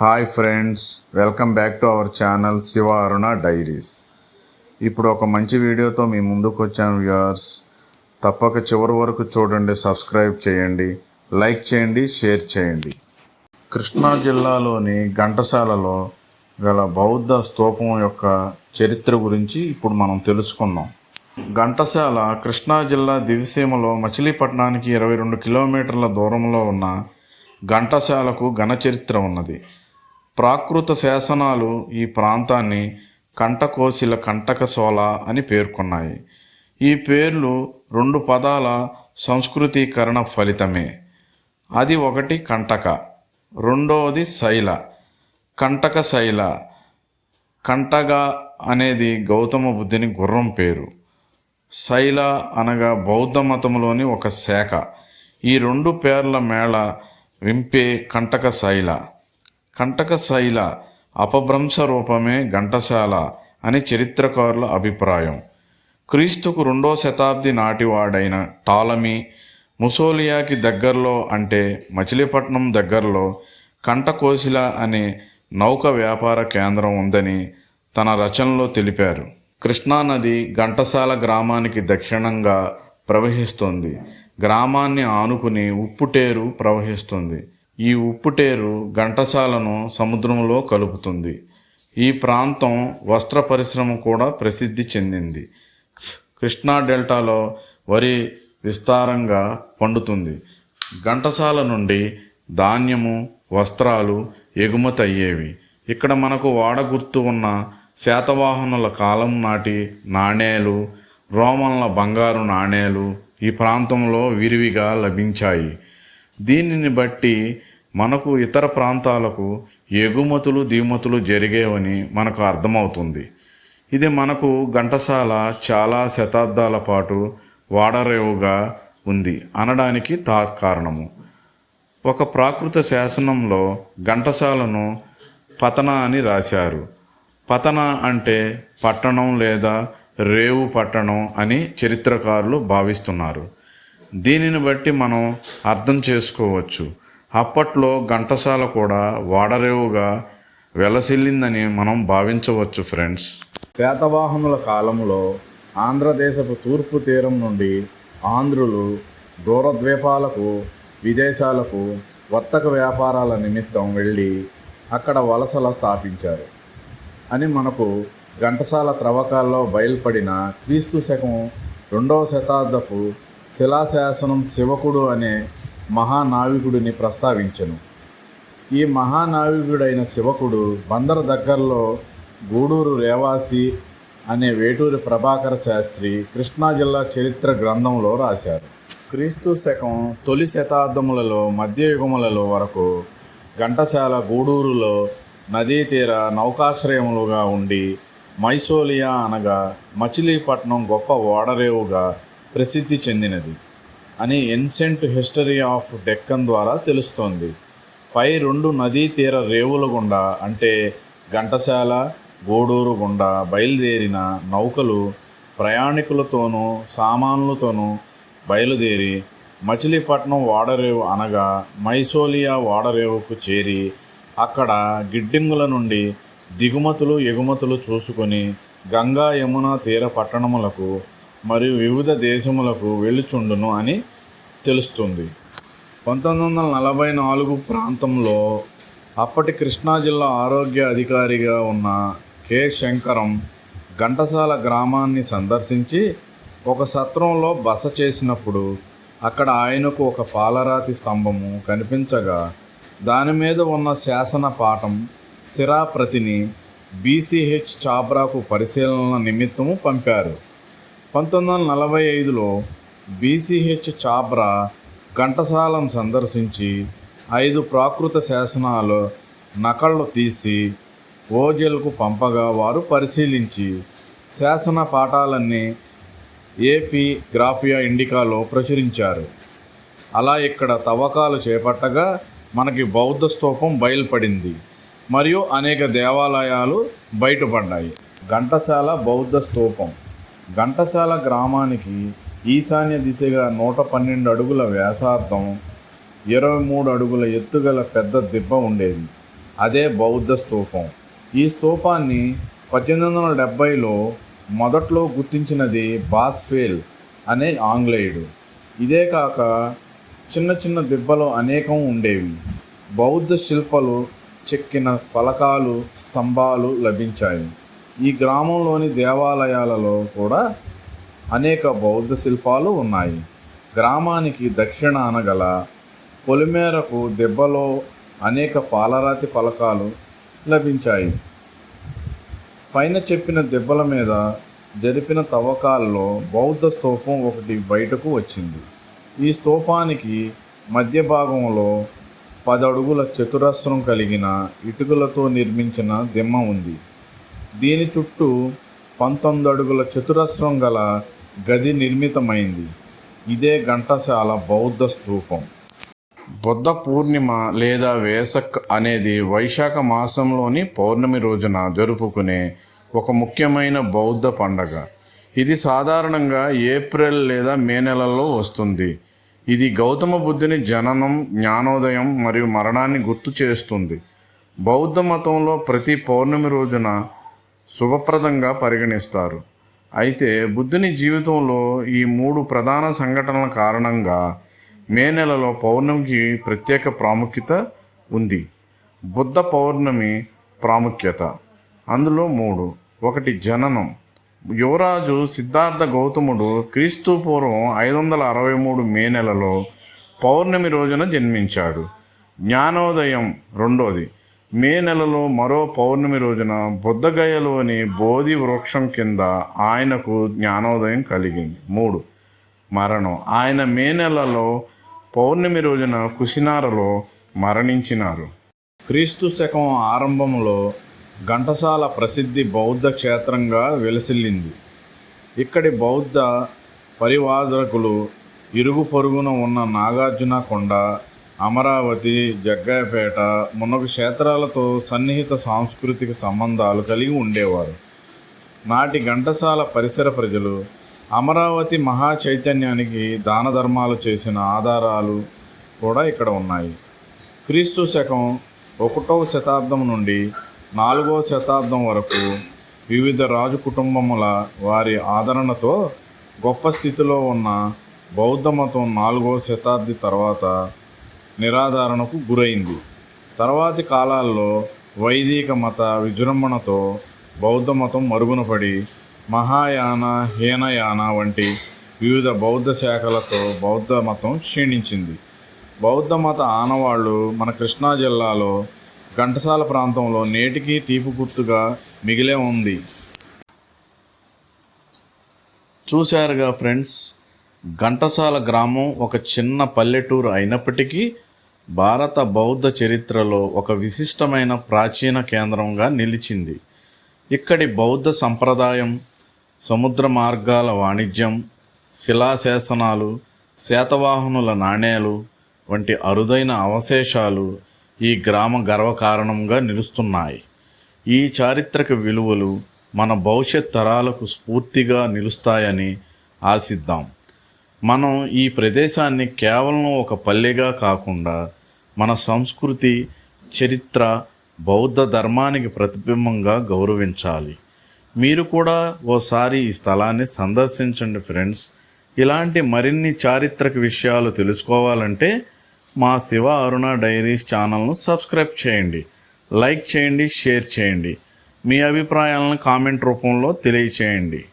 Hi friends welcome back to our channel Shiva Aruna diaries. ఇప్పుడు ఒక మంచి వీడియోతో మీ ముందుకు వచ్చాను వ్యూవర్స్. తప్పక చివరి వరకు చూడండి సబ్స్క్రైబ్ చేయండి లైక్ చేయండి షేర్ చేయండి. కృష్ణా జిల్లాలోని ఘంటసాలలో గల బౌద్ధ స్తూపం యొక్క చరిత్ర గురించి ఇప్పుడు మనం తెలుసుకుందాం. ఘంటసాల కృష్ణా జిల్లా దివిసీమలో మచిలీపట్నానికి ఇరవై రెండు కిలోమీటర్ల దూరంలో ఉన్న ఘంటసాలకు ఘన చరిత్ర ఉన్నది. ప్రాకృత శాసనాలు ఈ ప్రాంతాన్ని కంటకోశిల కంటకశోల అని పేర్కొన్నాయి. ఈ పేర్లు రెండు పదాల సంస్కృతీకరణ ఫలితమే. అది ఒకటి కంటక రెండవది శైల. కంటక శైల కంటగ అనేది గౌతమ బుద్ధుని గుర్రం పేరు. శైల అనగా బౌద్ధ మతంలోని ఒక శాఖ. ఈ రెండు పేర్ల మేళ వింపే కంటక శైల. కంటకశైల అపభ్రంశ రూపమే ఘంటసాల అని చరిత్రకారుల అభిప్రాయం. క్రీస్తుకు రెండో శతాబ్ది నాటివాడైన టాలమీ ముసోలియాకి దగ్గరలో అంటే మచిలీపట్నం దగ్గరలో కంటకోశిల అనే నౌక వ్యాపార కేంద్రం ఉందని తన రచనలో తెలిపారు. కృష్ణానది ఘంటసాల గ్రామానికి దక్షిణంగా ప్రవహిస్తుంది. గ్రామాన్ని ఆనుకుని ఉప్పుటేరు ప్రవహిస్తుంది. ఈ ఉప్పుటేరు ఘంటసాలను సముద్రంలో కలుపుతుంది. ఈ ప్రాంతం వస్త్ర పరిశ్రమ కూడా ప్రసిద్ధి చెందింది. కృష్ణా డెల్టాలో వరి విస్తారంగా పండుతుంది. ఘంటసాల నుండి ధాన్యము వస్త్రాలు ఎగుమతి అయ్యేవి. ఇక్కడ మనకు వాడ గుర్తు ఉన్న శాతవాహనుల కాలం నాటి నాణేలు రోమన్ల బంగారు నాణేలు ఈ ప్రాంతంలో విరివిగా లభించాయి. దీనిని బట్టి మనకు ఇతర ప్రాంతాలకు ఎగుమతులు దిగుమతులు జరిగేవని మనకు అర్థమవుతుంది. ఇది మనకు ఘంటసాల చాలా శతాబ్దాల పాటు వాడరేవుగా ఉంది అనడానికి తా కారణము. ఒక ప్రాకృత శాసనంలో ఘంటసాలను పతన అని రాశారు. పతన అంటే పట్టణం లేదా రేవు పట్టణం అని చరిత్రకారులు భావిస్తున్నారు. దీనిని బట్టి మనం అర్థం చేసుకోవచ్చు. అప్పట్లో ఘంటసాల కూడా వాడరేవుగా వెలసిల్లిందని మనం భావించవచ్చు ఫ్రెండ్స్. శాతవాహనుల కాలంలో ఆంధ్రదేశపు తూర్పు తీరం నుండి ఆంధ్రులు దూరద్వీపాలకు విదేశాలకు వర్తక వ్యాపారాల నిమిత్తం వెళ్ళి అక్కడ వలసల స్థాపించారు. అని మనకు ఘంటసాల త్రవ్వకాల్లో బయలుపడిన క్రీస్తు శకం రెండవ శతాబ్దపు శిలాశాసనం శివకుడు అనే మహానావికుడిని ప్రస్తావించను. ఈ మహానావికుడైన శివకుడు బందరు దగ్గరలో గూడూరు రేవాసి అనే వేటూరి ప్రభాకర శాస్త్రి కృష్ణా జిల్లా చరిత్ర గ్రంథంలో రాశారు. క్రీస్తు శకం తొలి శతాబ్దములలో మధ్యయుగములలో వరకు ఘంటసాల గూడూరులో నదీ తీర నౌకాశ్రయములుగా ఉండి మైసోలియా అనగా మచిలీపట్నం గొప్ప ఓడరేవుగా ప్రసిద్ధి చెందినది అని ఎన్సెంట్ హిస్టరీ ఆఫ్ డెక్కన్ ద్వారా తెలుస్తోంది. పై రెండు నదీ తీర రేవుల గుండా అంటే ఘంటసాల గూడూరు గుండా బయలుదేరిన నౌకలు ప్రయాణికులతోనూ సామాన్లతోనూ బయలుదేరి మచిలీపట్నం ఓడరేవు అనగా మైసోలియా ఓడరేవుకు చేరి అక్కడ గిడ్డింగుల నుండి దిగుమతులు ఎగుమతులు చూసుకొని గంగా యమున తీర పట్టణములకు మరియు వివిధ దేశములకు వెళ్ళుచుండును అని తెలుస్తుంది. పంతొమ్మిది వందల నలభై నాలుగు ప్రాంతంలో అప్పటి కృష్ణా జిల్లా ఆరోగ్య అధికారిగా ఉన్న కె. శంకరం ఘంటసాల గ్రామాన్ని సందర్శించి ఒక సత్రంలో బస చేసినప్పుడు అక్కడ ఆయనకు ఒక పాలరాతి స్తంభము కనిపించగా దాని మీద ఉన్న శాసన పాఠం సిరాప్రతిని బీసీహెచ్ చాబ్రాకు పరిశీలన నిమిత్తము పంపారు. పంతొమ్మిది వందల నలభై ఐదులో బీసీహెచ్ చాబ్రా ఘంటసాలను సందర్శించి ఐదు ప్రాకృత శాసనాలు నకళ్ళు తీసి ఓజెల్కు పంపగా వారు పరిశీలించి శాసన పాఠాలన్నీ ఏపీ గ్రాఫియా ఇండికాలో ప్రచురించారు. అలా ఇక్కడ తవ్వకాలు చేపట్టగా మనకి బౌద్ధ స్తూపం బయలుపడింది. మరియు అనేక దేవాలయాలు బయటపడ్డాయి. ఘంటసాల బౌద్ధ స్తూపం ఘంటసాల గ్రామానికి ఈశాన్య దిశగా నూట పన్నెండు అడుగుల వ్యాసార్థం ఇరవై మూడు అడుగుల ఎత్తుగల పెద్ద దిబ్బ ఉండేది. అదే బౌద్ధ స్తూపం. ఈ స్తూపాన్ని పద్దెనిమిది వందల డెబ్భైలో మొదట్లో గుర్తించినది బాస్ఫేల్ అనే ఆంగ్లేయుడు. ఇదే కాక చిన్న చిన్న దిబ్బలు అనేకం ఉండేవి. బౌద్ధ శిల్పాలు చెక్కిన ఫలకాలు స్తంభాలు లభించాయి. ఈ గ్రామంలోని దేవాలయాలలో కూడా అనేక బౌద్ధ శిల్పాలు ఉన్నాయి. గ్రామానికి దక్షిణాన గల పొలిమేరకు దెబ్బలో అనేక పాలరాతి ఫలకాలు లభించాయి. పైన చెప్పిన దెబ్బల మీద జరిపిన తవ్వకాల్లో బౌద్ధ స్తూపం ఒకటి బయటకు వచ్చింది. ఈ స్తూపానికి మధ్య భాగంలో పదడుగుల చతురస్రం కలిగిన ఇటుకలతో నిర్మించిన దిమ్మ ఉంది. దీని చుట్టూ పంతొమ్మిది అడుగుల చతురస్రం గల గది నిర్మితమైంది. ఇదే ఘంటసాల బౌద్ధ స్తూపం బుద్ధ పూర్ణిమ లేదా వేసక్ అనేది వైశాఖ మాసంలోని పౌర్ణమి రోజున జరుపుకునే ఒక ముఖ్యమైన బౌద్ధ పండగ. ఇది సాధారణంగా ఏప్రిల్ లేదా మే నెలలో వస్తుంది. ఇది గౌతమ బుద్ధుని జననం జ్ఞానోదయం మరియు మరణాన్ని గుర్తు చేస్తుంది. బౌద్ధ మతంలో ప్రతి పౌర్ణమి రోజున శుభప్రదంగా పరిగణిస్తారు. అయితే బుద్ధుని జీవితంలో ఈ మూడు ప్రధాన సంఘటనల కారణంగా మే నెలలో పౌర్ణమికి ప్రత్యేక ప్రాముఖ్యత ఉంది. బుద్ధ పౌర్ణమి ప్రాముఖ్యత. అందులో మూడు. ఒకటి జననం. యువరాజు సిద్ధార్థ గౌతముడు క్రీస్తు పూర్వం ఐదు వందల అరవై మూడు మే నెలలో పౌర్ణమి రోజున జన్మించాడు. జ్ఞానోదయం రెండోది. మే నెలలో మరో పౌర్ణమి రోజున బుద్ధగయలోని బోధి వృక్షం కింద ఆయనకు జ్ఞానోదయం కలిగింది. మూడు. మరణం. ఆయన మే నెలలో పౌర్ణమి రోజున కుసినారలో మరణించినారు. క్రీస్తు శకం ఆరంభంలో ఘంటసాల ప్రసిద్ధి బౌద్ధ క్షేత్రంగా వెలసిల్లింది. ఇక్కడి బౌద్ధ పరివాదకులు ఇరుగు పొరుగున ఉన్న నాగార్జున కొండ అమరావతి జగ్గాయపేట మున్నగు క్షేత్రాలతో సన్నిహిత సాంస్కృతిక సంబంధాలు కలిగి ఉండేవారు. నాటి ఘంటసాల పరిసర ప్రజలు అమరావతి మహా చైతన్యానికి దాన ధర్మాలు చేసిన ఆధారాలు కూడా ఇక్కడ ఉన్నాయి. క్రీస్తు శకం ఒకటవ శతాబ్దం నుండి నాలుగవ శతాబ్దం వరకు వివిధ రాజు కుటుంబముల వారి ఆదరణతో గొప్ప స్థితిలో ఉన్న బౌద్ధ మతం నాలుగవ శతాబ్ది తర్వాత నిరాధారణకు గురైంది. తర్వాతి కాలాల్లో వైదిక మత విజృంభణతో బౌద్ధ మతం మరుగునపడి మహాయాన హీనయాన వంటి వివిధ బౌద్ధ శాఖలతో బౌద్ధ మతం క్షీణించింది. బౌద్ధ మత ఆనవాళ్ళు మన కృష్ణా జిల్లాలో ఘంటసాల ప్రాంతంలో నేటికి తీపి గుర్తుగా మిగిలే ఉంది. చూశారుగా ఫ్రెండ్స్ ఘంటసాల గ్రామం ఒక చిన్న పల్లెటూరు అయినప్పటికీ భారత బౌద్ధ చరిత్రలో ఒక విశిష్టమైన ప్రాచీన కేంద్రంగా నిలిచింది. ఇక్కడి బౌద్ధ సంప్రదాయం సముద్ర మార్గాల వాణిజ్యం శిలాశాసనాలు శాతవాహనుల నాణేలు వంటి అరుదైన అవశేషాలు ఈ గ్రామ గర్వకారణంగా నిలుస్తున్నాయి. ఈ చారిత్రక విలువలు మన భవిష్యత్ తరాలకు స్ఫూర్తిగా నిలుస్తాయని ఆశిద్దాం. మనం ఈ ప్రదేశాన్ని కేవలం ఒక పల్లెగా కాకుండా మన సంస్కృతి చరిత్ర బౌద్ధ ధర్మానికి ప్రతిబింబంగా గౌరవించాలి. మీరు కూడా ఓసారి ఈ స్థలాన్ని సందర్శించండి ఫ్రెండ్స్. ఇలాంటి మరిన్ని చారిత్రక విషయాలు తెలుసుకోవాలంటే మా శివ అరుణ డైరీస్ ఛానల్ను సబ్స్క్రైబ్ చేయండి. లైక్ చేయండి షేర్ చేయండి. మీ అభిప్రాయాలను కామెంట్ రూపంలో తెలియచేయండి.